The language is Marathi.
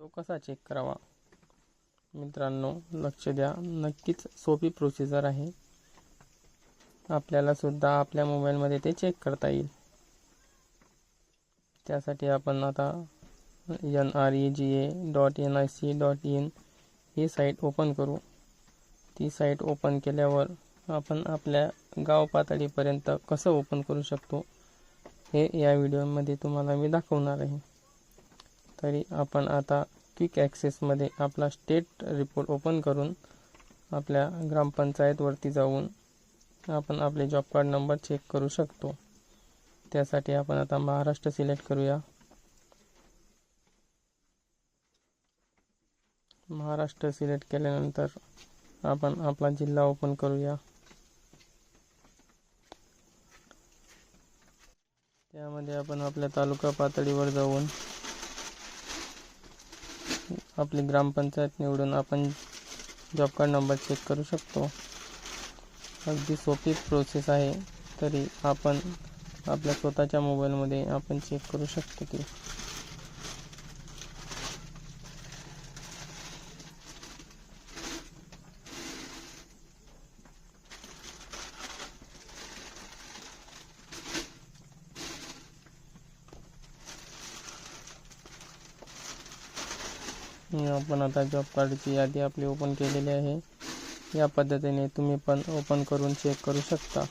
तो कसा चेक करावा? मित्रांनो लक्ष द्या. नक्कीच सोपी प्रोसिजर आहे. आपल्याला सुद्धा आपल्या मोबाईलमध्ये ते चेक करता येईल. त्यासाठी आपण आता N R E G A dot N I C dot in he site open करू. ती साईट ओपन केल्यावर आपण आपल्या गाव पातळीपर्यंत कसं ओपन करू शकतो हे या व्हिडिओमध्ये तुम्हाला मी दाखवणार आहे. तरी आपण आता क्विक ॲक्सेसमध्ये आपला स्टेट रिपोर्ट ओपन करून आपल्या ग्रामपंचायतवरती जाऊन आपण आपले जॉब कार्ड नंबर चेक करू शकतो. त्यासाठी आपण आता महाराष्ट्र सिलेक्ट करूया. महाराष्ट्र सिलेक्ट केल्यानंतर आपण आपला जिल्हा ओपन करूया. त्यामध्ये आपण आपल्या तालुका पातळीवर जाऊन आपली ग्रामपंचायत निवडून आपण जॉब कार्ड नंबर चेक करू शकतो. अगदी सोपी प्रोसेस आहे तरी आपण आपल्या स्वतःच्या मोबाईलमध्ये आपण चेक करू शकतो की आपण आता जॉब कार्डची यादी आपली ओपन केलेली आहे. या पद्धतीने तुम्ही पण ओपन करून चेक करू शकता.